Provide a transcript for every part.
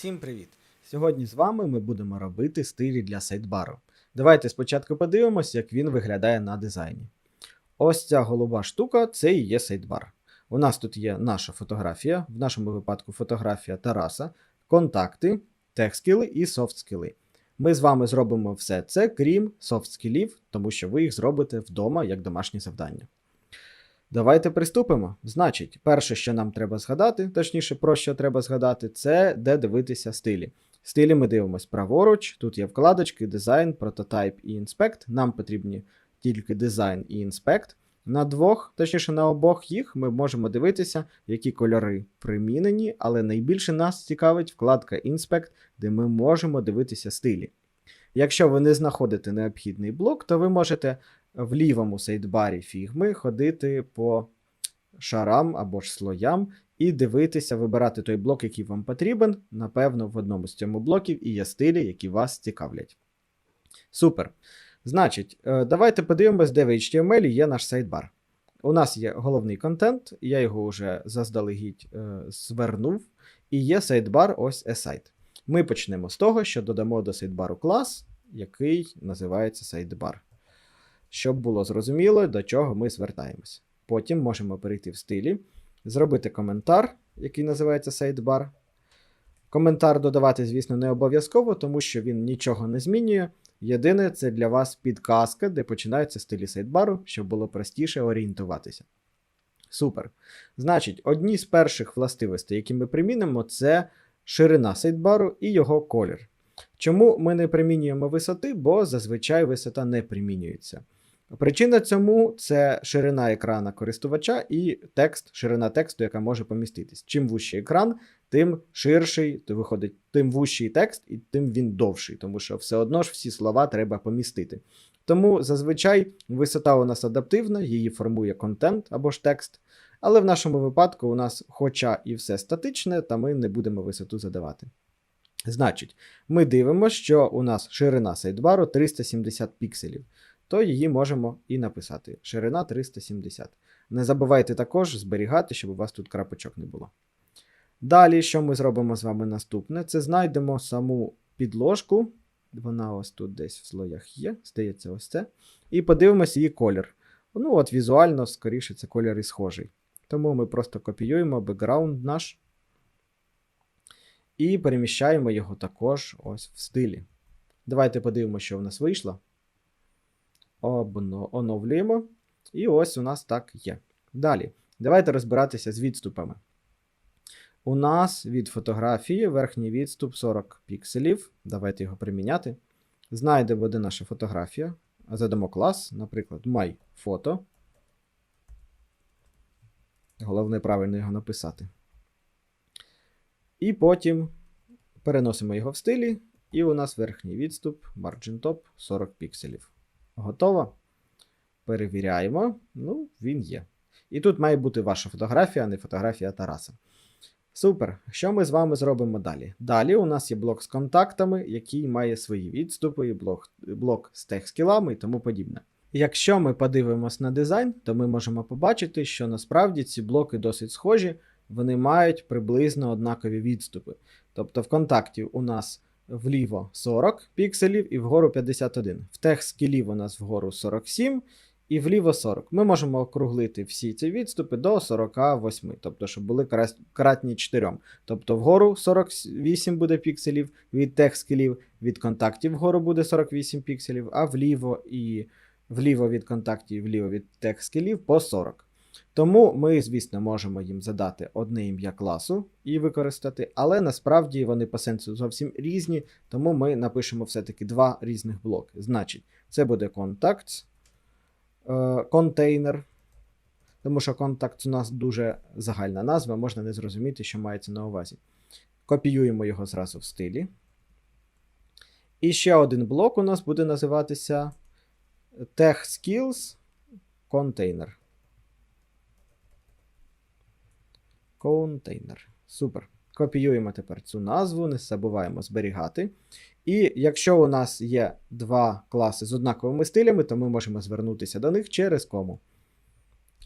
Всім привіт! Сьогодні з вами ми будемо робити стилі для сайдбару. Давайте спочатку подивимось, як він виглядає на дизайні. Ось ця голуба штука це і є сайдбар. У нас тут є наша фотографія, в нашому випадку фотографія Тараса, контакти, техскіли і софтскіли. Ми з вами зробимо все це, крім софтскілів, тому що ви їх зробите вдома як домашнє завдання. Давайте приступимо. Значить, перше, що нам треба згадати, точніше, про що треба згадати, це де дивитися стилі. Стилі ми дивимося праворуч, тут є вкладочки, дизайн, прототайп і інспект. Нам потрібні тільки дизайн і інспект. На двох, точніше на обох їх, ми можемо дивитися, які кольори примінені, але найбільше нас цікавить вкладка інспект, де ми можемо дивитися стилі. Якщо ви не знаходите необхідний блок, то ви можете в лівому сейдбарі фігми ходити по шарам або ж слоям і дивитися, вибирати той блок, який вам потрібен. Напевно, в одному з цьому блоків і є стилі, які вас цікавлять. Супер. Значить, е, давайте подивимось, де в HTML є наш сайдбар. У нас є головний контент, я його вже заздалегідь е, звернув, і є сайдбар ось aside. Ми почнемо з того, що додамо до сайдбару клас, який називається сайдбар. Щоб було зрозуміло, до чого ми звертаємось. Потім можемо перейти в стилі, зробити коментар, який називається сайдбар. Коментар додавати, звісно, не обов'язково, тому що він нічого не змінює. Єдине, це для вас підказка, де починаються стилі сайдбару, щоб було простіше орієнтуватися. Супер. Значить, одні з перших властивостей, які ми примінимо, це ширина сайдбару і його колір. Чому ми не примінюємо висоти? Бо зазвичай висота не примінюється. Причина цьому це ширина екрана користувача і текст, ширина тексту, яка може поміститись. Чим вущий екран, тим ширший, то виходить, тим вущий текст, і тим він довший, тому що все одно ж всі слова треба помістити. Тому зазвичай висота у нас адаптивна, її формує контент або ж текст. Але в нашому випадку у нас, хоча і все статичне, та ми не будемо висоту задавати. Значить, ми дивимося, що у нас ширина сайдбару 370 пікселів, то її можемо і написати. Ширина 370. Не забувайте також зберігати, щоб у вас тут крапочок не було. Далі, що ми зробимо з вами наступне? Це знайдемо саму підложку. Вона ось тут десь в слоях є, здається, ось це. І подивимося її колір. Ну, от візуально, скоріше, це колір і схожий. Тому ми просто копіюємо бекграунд наш. І переміщаємо його також ось в стилі. Давайте подивимося, що в нас вийшло. Оновлюємо. І ось у нас так є. Далі. Давайте розбиратися з відступами. У нас від фотографії верхній відступ 40 пікселів. Давайте його приміняти. Знайдемо, де наша фотографія. Задамо клас, наприклад, MyPhoto. Головне правильно його написати. І потім переносимо його в стилі, і у нас верхній відступ, margin top 40 пікселів. Готово? Перевіряємо. Ну, він є. І тут має бути ваша фотографія, а не фотографія Тараса. Супер. Що ми з вами зробимо далі? Далі у нас є блок з контактами, який має свої відступи, блок, блок з техскілами і тому подібне. Якщо ми подивимось на дизайн, то ми можемо побачити, що насправді ці блоки досить схожі, вони мають приблизно однакові відступи. Тобто в контакті у нас вліво 40 пікселів і вгору 51. В техскілів у нас вгору 47 і вліво 40. Ми можемо округлити всі ці відступи до 48, тобто, щоб були кратні 4. Тобто вгору 48 буде пікселів від техскілів, від контактів вгору буде 48 пікселів, а вліво і вліво від контактів вліво від техскілів по 40. Тому ми, звісно, можемо їм задати одне ім'я класу і використати, але насправді вони по сенсу зовсім різні, тому ми напишемо все-таки два різних блоки. Значить, це буде contacts, е, контейнер, тому що контакт у нас дуже загальна назва, можна не зрозуміти, що мається на увазі. Копіюємо його зразу в стилі. І ще один блок у нас буде називатися TechSkills Container. Контейнер. Супер. Копіюємо тепер цю назву, не забуваємо зберігати. І якщо у нас є два класи з однаковими стилями, то ми можемо звернутися до них через кому.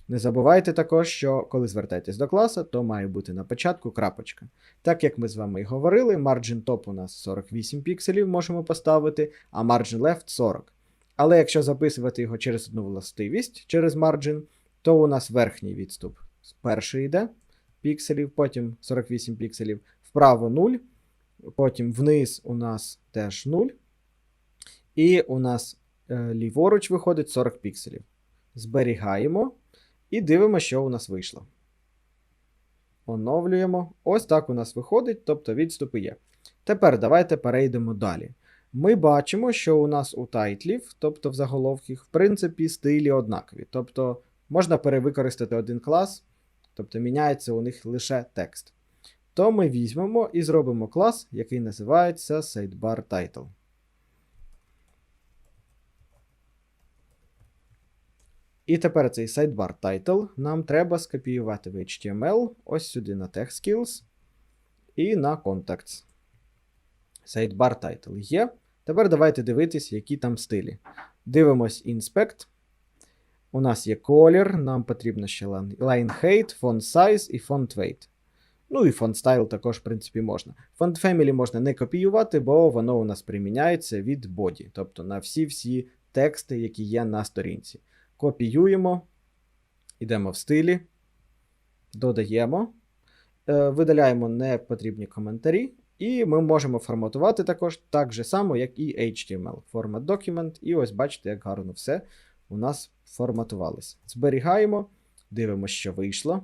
Не забувайте також, що коли звертаєтесь до класу, то має бути на початку крапочка. Так як ми з вами і говорили, margin top у нас 48 пікселів можемо поставити, а margin left 40. Але якщо записувати його через одну властивість, через margin, то у нас верхній відступ перший йде пікселів, потім 48 пікселів, вправо 0, потім вниз у нас теж 0. І у нас е, ліворуч виходить 40 пікселів. Зберігаємо і дивимося, що у нас вийшло. Оновлюємо. Ось так у нас виходить, тобто відступи є. Тепер давайте перейдемо далі. Ми бачимо, що у нас у тайтлів, тобто в заголовках, в принципі, стилі однакові. Тобто можна перевикористати один клас, тобто міняється у них лише текст. То ми візьмемо і зробимо клас, який називається Sidebar Title. І тепер цей sidebar title нам треба скопіювати в HTML ось сюди на TextSkills і на Contacts. Sidebar title є. Тепер давайте дивитись, які там стилі. Дивимось Inspect. У нас є колір, нам потрібно ще line height, font size і font weight. Ну і font style також, в принципі, можна. Font family можна не копіювати, бо воно у нас приміняється від body, тобто на всі-всі тексти, які є на сторінці. Копіюємо, йдемо в стилі, додаємо, е, видаляємо непотрібні коментарі, і ми можемо форматувати також так же само, як і HTML. Format document, і ось бачите, як гарно все у нас форматувалося. Зберігаємо, дивимося, що вийшло.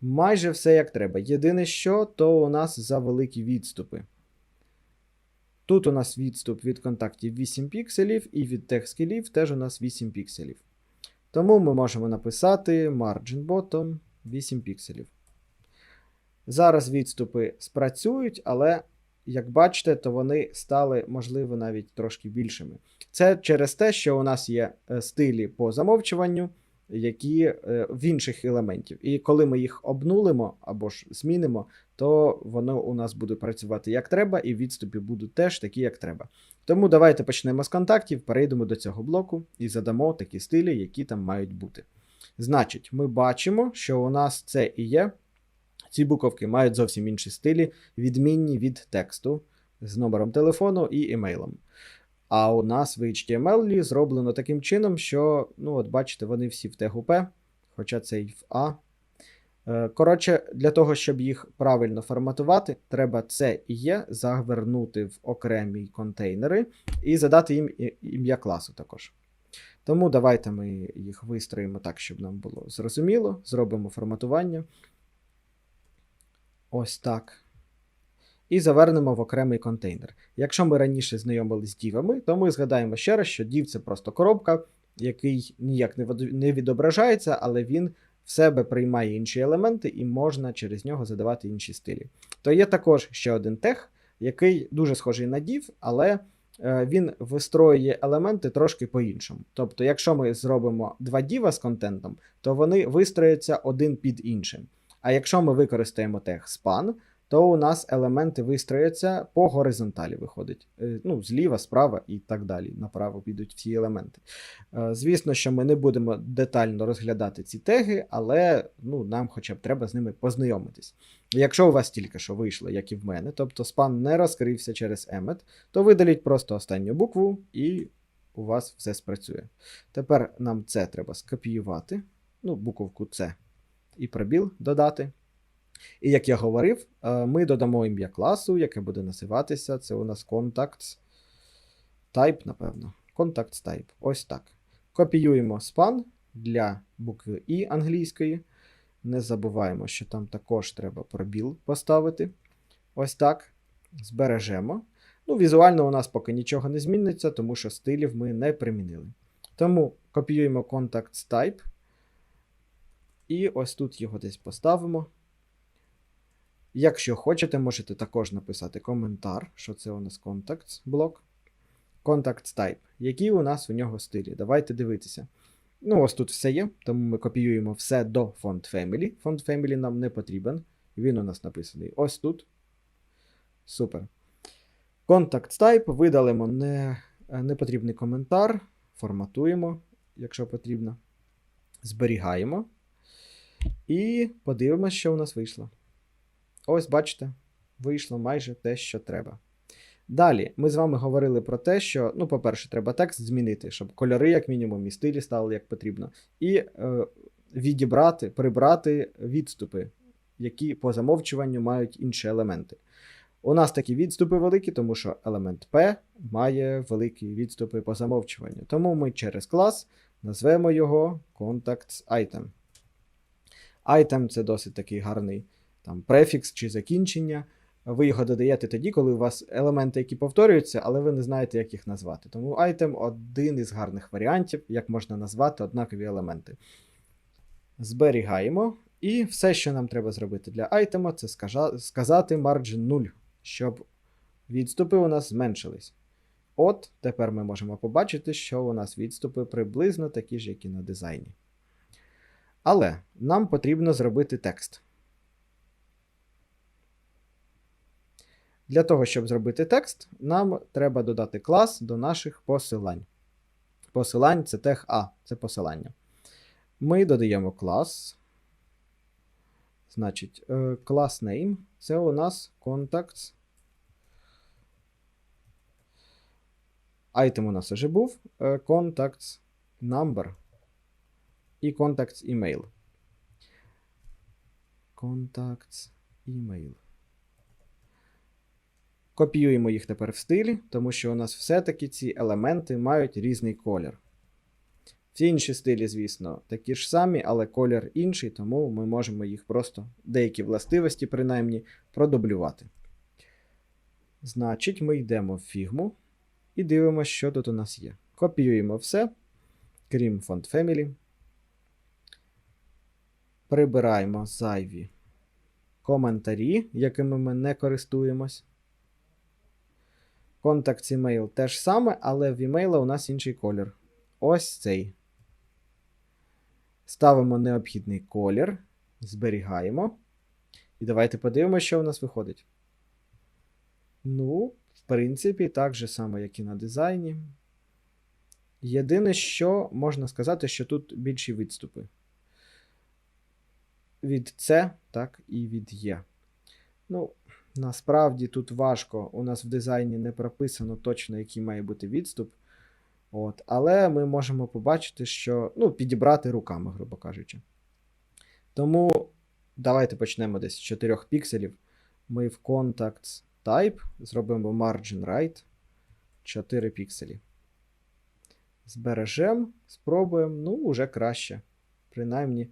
Майже все як треба. Єдине, що, то у нас за великі відступи. Тут у нас відступ від контактів 8 пікселів, і від текст-скілів теж у нас 8 пікселів. Тому ми можемо написати margin bottom 8 пікселів. Зараз відступи спрацюють, але, як бачите, то вони стали, можливо, навіть трошки більшими. Це через те, що у нас є е, стилі по замовчуванню, які е, в інших елементів. І коли ми їх обнулимо або ж змінимо, то воно у нас буде працювати як треба, і відступи будуть теж такі, як треба. Тому давайте почнемо з контактів, перейдемо до цього блоку і задамо такі стилі, які там мають бути. Значить, ми бачимо, що у нас це і є. Ці буковки мають зовсім інші стилі, відмінні від тексту з номером телефону і емейлом. А у нас в HTML зроблено таким чином, що, ну, от бачите, вони всі в тегу P, хоча це і в А. Е, коротше, для того, щоб їх правильно форматувати, треба це і є завернути в окремі контейнери і задати їм ім'я класу також. Тому давайте ми їх вистроїмо так, щоб нам було зрозуміло. Зробимо форматування. Ось так. І завернемо в окремий контейнер. Якщо ми раніше знайомилися з дівами, то ми згадаємо ще раз, що дів це просто коробка, який ніяк не відображається, але він в себе приймає інші елементи і можна через нього задавати інші стилі. То є також ще один тег, який дуже схожий на div, але е, він вистроює елементи трошки по-іншому. Тобто, якщо ми зробимо два діва з контентом, то вони вистрояться один під іншим. А якщо ми використаємо тег span, то у нас елементи вистрояться по горизонталі виходить. Е, ну, Зліва, справа і так далі. Направо підуть всі елементи. Е, звісно, що ми не будемо детально розглядати ці теги, але ну, нам хоча б треба з ними познайомитись. Якщо у вас тільки що вийшло, як і в мене, тобто спан не розкрився через emmet, то видаліть просто останню букву і у вас все спрацює. Тепер нам це треба скопіювати, ну, буковку С і пробіл додати. І як я говорив, е, ми додамо ім'я класу, яке буде називатися. Це у нас contacts type, напевно. Contacts type. Ось так. Копіюємо span для букви І англійської. Не забуваємо, що там також треба пробіл поставити. Ось так. Збережемо. Ну, Візуально у нас поки нічого не зміниться, тому що стилів ми не примінили. Тому копіюємо contacts type. І ось тут його десь поставимо. Якщо хочете, можете також написати коментар, що це у нас Contacts блок. Contacts Type. Які у нас у нього стилі? Давайте дивитися. Ну, ось тут все є, тому ми копіюємо все до Font Family. Font Family нам не потрібен. Він у нас написаний ось тут. Супер. Contacts Type. Видалимо не, непотрібний коментар. Форматуємо, якщо потрібно. Зберігаємо. І подивимося, що у нас вийшло. Ось, бачите, вийшло майже те, що треба. Далі, ми з вами говорили про те, що, ну, по-перше, треба текст змінити, щоб кольори, як мінімум, і стилі стали як потрібно. І е, відібрати, прибрати відступи, які по замовчуванню мають інші елементи. У нас такі відступи великі, тому що елемент P має великі відступи по замовчуванню. Тому ми через клас назвемо його Contacts Item. Item це досить такий гарний там, префікс чи закінчення. Ви його додаєте тоді, коли у вас елементи, які повторюються, але ви не знаєте, як їх назвати. Тому item один із гарних варіантів, як можна назвати однакові елементи. Зберігаємо. І все, що нам треба зробити для айтема, це сказати margin 0, щоб відступи у нас зменшились. От тепер ми можемо побачити, що у нас відступи приблизно такі ж, як і на дизайні. Але нам потрібно зробити текст. Для того, щоб зробити текст, нам треба додати клас до наших посилань. Посилань це тег А, це посилання. Ми додаємо клас. Значить, е, клас name це у нас contacts. Айтем у нас вже був. е, Contacts number і contacts email. Contacts email. Копіюємо їх тепер в стилі, тому що у нас все-таки ці елементи мають різний колір. Всі інші стилі, звісно, такі ж самі, але колір інший, тому ми можемо їх просто, деякі властивості, принаймні, продублювати. Значить, ми йдемо в фігму і дивимося, що тут у нас є. Копіюємо все, крім Font Family. Прибираємо зайві коментарі, якими ми не користуємось. Contact email теж саме, але в email у нас інший колір. Ось цей. Ставимо необхідний колір, зберігаємо. І давайте подивимося, що у нас виходить. Ну, в принципі, так же само, як і на дизайні. Єдине, що можна сказати, що тут більші відступи. Від С, так, і від Є. Ну, насправді тут важко. У нас в дизайні не прописано точно, який має бути відступ. От, але ми можемо побачити, що ну, підібрати руками, грубо кажучи. Тому давайте почнемо десь з 4 пікселів. Ми в Contacts Type зробимо Margin Right 4 пікселі. Збережемо, спробуємо, ну, вже краще. Принаймні,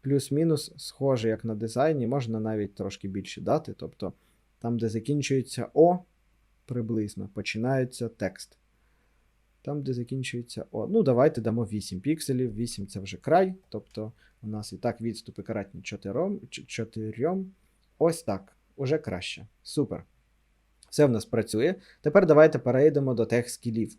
плюс-мінус схоже, як на дизайні, можна навіть трошки більше дати. Тобто, там, де закінчується О, приблизно починається текст. Там, де закінчується О. Ну, давайте дамо 8 пікселів. 8 це вже край. Тобто у нас і так відступи кратні 4. 4. Ось так. Уже краще. Супер. Все в нас працює. Тепер давайте перейдемо до тех скілів.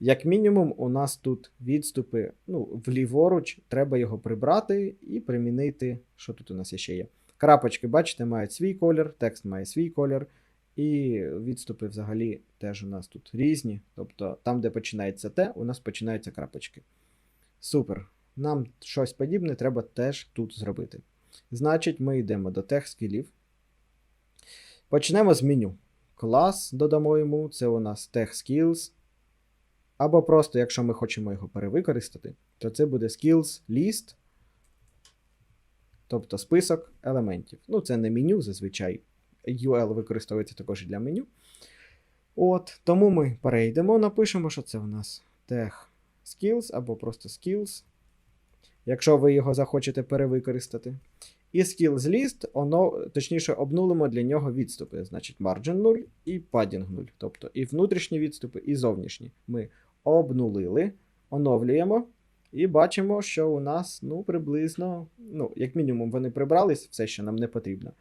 Як мінімум, у нас тут відступи ну, вліворуч, треба його прибрати і примінити. Що тут у нас ще є? Крапочки, бачите, мають свій колір, текст має свій колір. І відступи взагалі теж у нас тут різні. Тобто там, де починається Т, у нас починаються крапочки. Супер. Нам щось подібне треба теж тут зробити. Значить, ми йдемо до тех скілів. Почнемо з меню. Клас додамо йому, це у нас Tech. Або просто, якщо ми хочемо його перевикористати, то це буде Skills List. Тобто список елементів. Ну, це не меню зазвичай. UL використовується також і для меню. От, Тому ми перейдемо, напишемо, що це у нас Tech Skills або просто Skills. Якщо ви його захочете перевикористати. І skills list, оно, точніше, обнулимо для нього відступи. Значить, margin 0 і padding 0. Тобто і внутрішні відступи, і зовнішні. Ми обнулили, оновлюємо. І бачимо, що у нас ну, приблизно, ну, як мінімум, вони прибрались, все, що нам не потрібно.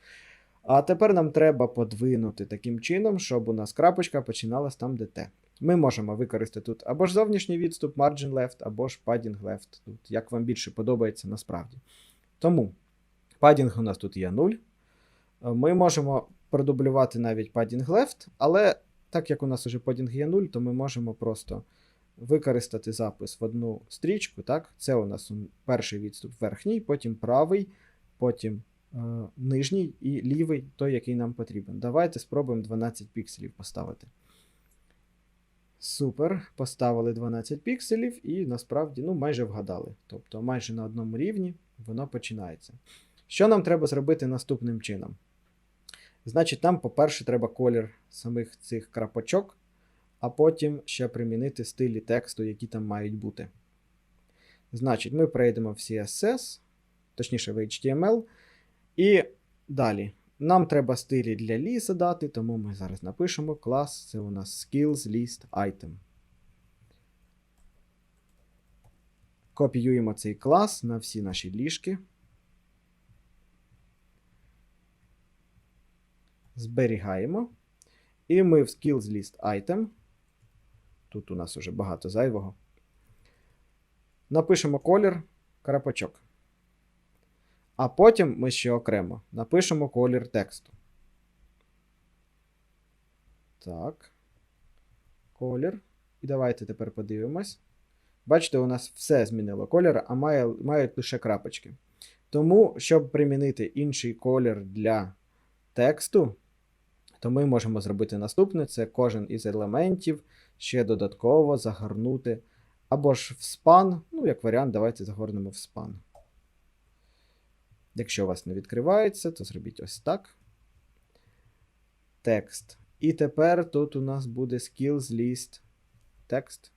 А тепер нам треба подвинути таким чином, щоб у нас крапочка починалась там, де Т. Ми можемо використати тут або ж зовнішній відступ, margin left, або ж padding left. Тут, як вам більше подобається насправді. Тому padding у нас тут є 0. Ми можемо продублювати навіть padding left, але так як у нас уже padding є 0, то ми можемо просто використати запис в одну стрічку. Так? Це у нас перший відступ верхній, потім правий, потім е, нижній і лівий, той, який нам потрібен. Давайте спробуємо 12 пікселів поставити. Супер. Поставили 12 пікселів і насправді ну, майже вгадали. Тобто майже на одному рівні воно починається. Що нам треба зробити наступним чином? Значить, нам, по-перше, треба колір самих цих крапочок, а потім ще примінити стилі тексту, які там мають бути. Значить, ми перейдемо в CSS, точніше в HTML. І далі. Нам треба стилі для лі задати, тому ми зараз напишемо клас. Це у нас skills list item. Копіюємо цей клас на всі наші ліжки. Зберігаємо. І ми в skills list item. Тут у нас уже багато зайвого. Напишемо колір крапочок. А потім ми ще окремо напишемо колір тексту. Так. Колір. І давайте тепер подивимось. Бачите, у нас все змінило колір, а має, мають лише крапочки. Тому, щоб примінити інший колір для тексту, то ми можемо зробити наступне: це кожен із елементів ще додатково загорнути. Або ж в спан. Ну, як варіант, давайте загорнемо в спан. Якщо у вас не відкривається, то зробіть ось так. Текст. І тепер тут у нас буде skills list text.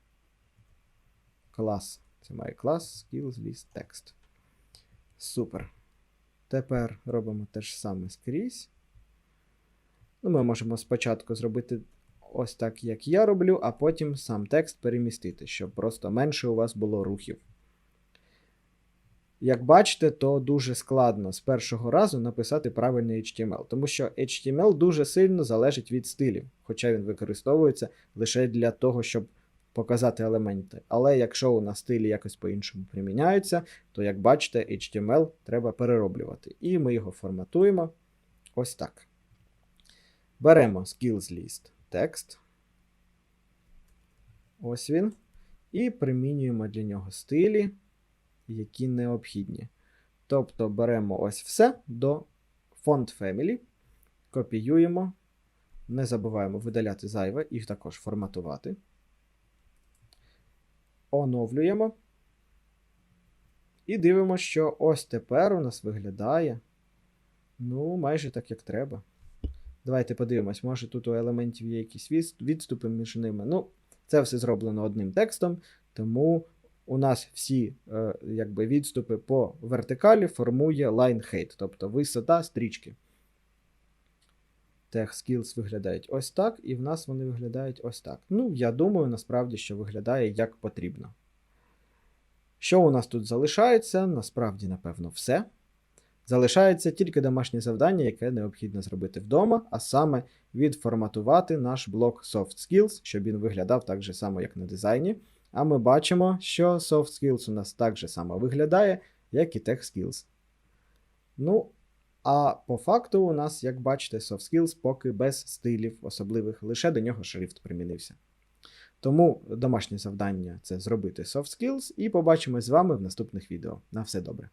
Клас. Це має клас skills list text. Супер. Тепер робимо те ж саме скрізь. Ну, ми можемо спочатку зробити ось так, як я роблю, а потім сам текст перемістити, щоб просто менше у вас було рухів. Як бачите, то дуже складно з першого разу написати правильний HTML, тому що HTML дуже сильно залежить від стилів, хоча він використовується лише для того, щоб показати елементи. Але якщо у нас стилі якось по-іншому приміняються, то, як бачите, HTML треба перероблювати. І ми його форматуємо ось так. Беремо skills list text. Ось він. І примінюємо для нього стилі які необхідні. Тобто беремо ось все до Font Family, копіюємо, не забуваємо видаляти зайве, їх також форматувати. Оновлюємо. І дивимося, що ось тепер у нас виглядає. Ну, майже так, як треба. Давайте подивимось, може тут у елементів є якісь відступи між ними. Ну, це все зроблено одним текстом, тому у нас всі е, якби, відступи по вертикалі формує line height, тобто висота стрічки. Tech skills виглядають ось так, і в нас вони виглядають ось так. Ну, я думаю, насправді, що виглядає як потрібно. Що у нас тут залишається? Насправді, напевно, все. Залишається тільки домашнє завдання, яке необхідно зробити вдома, а саме відформатувати наш блок Soft Skills, щоб він виглядав так же само, як на дизайні. А ми бачимо, що Soft Skills у нас так же само виглядає, як і Tech Skills. Ну, а по факту у нас, як бачите, Soft Skills поки без стилів особливих, лише до нього шрифт примінився. Тому домашнє завдання це зробити Soft Skills, і побачимось з вами в наступних відео. На все добре.